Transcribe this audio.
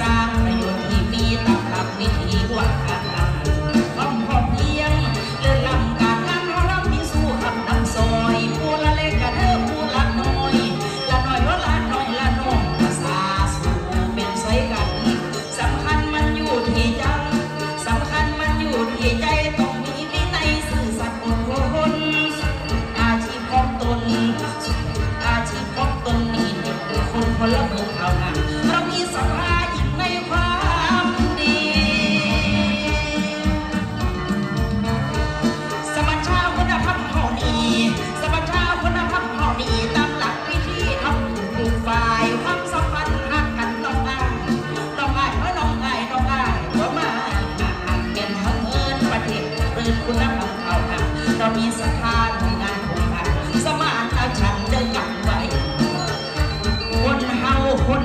สร้างประโยชน์ที่มีตามหลักวิธีวัฒนธรรมความเพียงเลื่อการงานราลมีสู้ขันำซอยผู้ละเล็กกระเด้อผู้ละน้อย ละน้อยว่าละน้อยละน้ภาษาสู่เป็นสอยกัสำคัญมันอยู่ที่จังสำคัญมันอยู่ที่ใจต้องมีวินสื่อสัตย์อดทนอาชีพตนอาชีพตนนี่คือคนพลเมือง ดินคุณนัรมเก่าค่ะเรามีสถานที่งานของค่ะสมานฉันเดินกังไหวคนเฮาคน